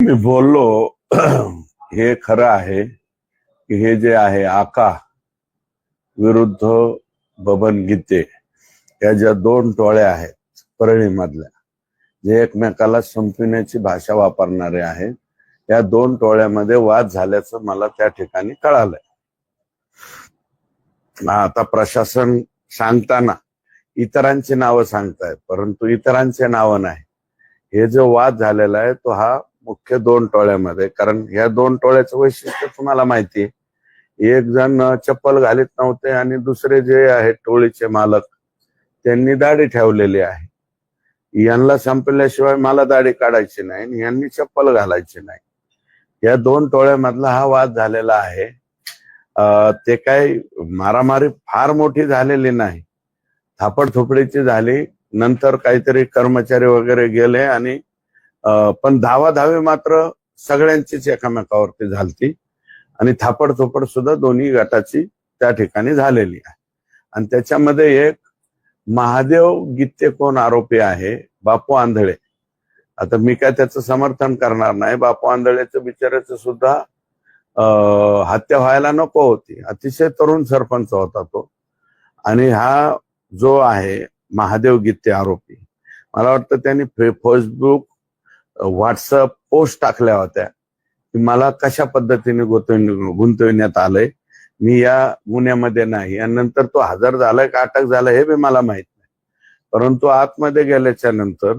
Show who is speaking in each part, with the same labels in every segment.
Speaker 1: मी बोललो हे खरं आहे की हे जे आहे आका विरुद्ध बबन गीते या ज्या दोन टोळ्या आहेत परळीमधल्या जे एकमेकाला संपविण्याची भाषा वापरणारे आहेत या दोन टोळ्यामध्ये वाद झाल्याचं मला त्या ठिकाणी कळालंय. आता प्रशासन सांगताना इतरांची नावं सांगतायत परंतु इतरांचे नावं नाही. हे जो वाद झालेला आहे तो हा मुख्य दोन टोळ्यामध्ये. कारण ह्या दोन टोळ्याचं वैशिष्ट्य तुम्हाला माहिती आहे. एक जण चप्पल घालीत नव्हते आणि दुसरे जे आहेत टोळीचे मालक त्यांनी दाढी ठेवलेली आहे. यांना संपल्याशिवाय मला दाढी काढायची नाही आणि यांनी चप्पल घालायची नाही. या दोन टोळ्यामधला हा वाद झालेला आहे. ते काय मारामारी फार मोठी झालेली नाही. थापड थोपडीची झाली. नंतर काहीतरी कर्मचारी वगैरे गेले आणि पण धावा धावे मात्र सगळ्यांचीच एकामेकावरती झालती. आणि थापड थोपड सुद्धा दोन्ही गटाची त्या ठिकाणी झालेली आहे. आणि त्याच्यामध्ये एक महादेव गीते कोण आरोपी आहे? बापू आंधळे. आता मी काय त्याचं समर्थन करणार नाही. बापू आंधळेचं बिचाराचं सुद्धा हत्या व्हायला नको होती. अतिशय तरुण सरपंच होता तो. आणि हा जो आहे महादेव गीते आरोपी. मला वाटतं त्यांनी फेसबुक व्हॉट्सअप पोस्ट टाकल्या होत्या. की मला कशा पद्धतीने गुंतवून गुंतविण्यात आलंय? मी या गुन्ह्यामध्ये नाही. आणि नंतर तो हजर झालाय का अटक झालाय हे बी मला माहीत नाही. परंतु आतमध्ये गेल्याच्यानंतर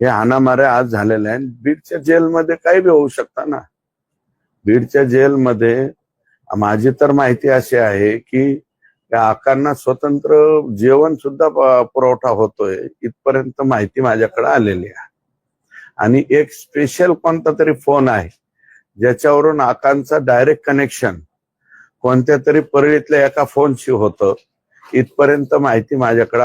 Speaker 1: हे हाणामाऱ्या आज झालेल्या आहे बीडच्या जेलमध्ये काही बी होऊ शकता ना. बीडच्या जेलमध्ये माझी तर माहिती अशी आहे की त्या आकांना स्वतंत्र जेवण सुद्धा पुरवठा होतोय. इथपर्यंत माहिती माझ्याकडे आलेली आहे. आणि एक स्पेशल कोणता तरी फोन आहे ज्याच्यावरून आकांचा डायरेक्ट कनेक्शन कोणत्या तरी परळीतल्या एका फोनशी होतं. इथपर्यंत माहिती माझ्याकडे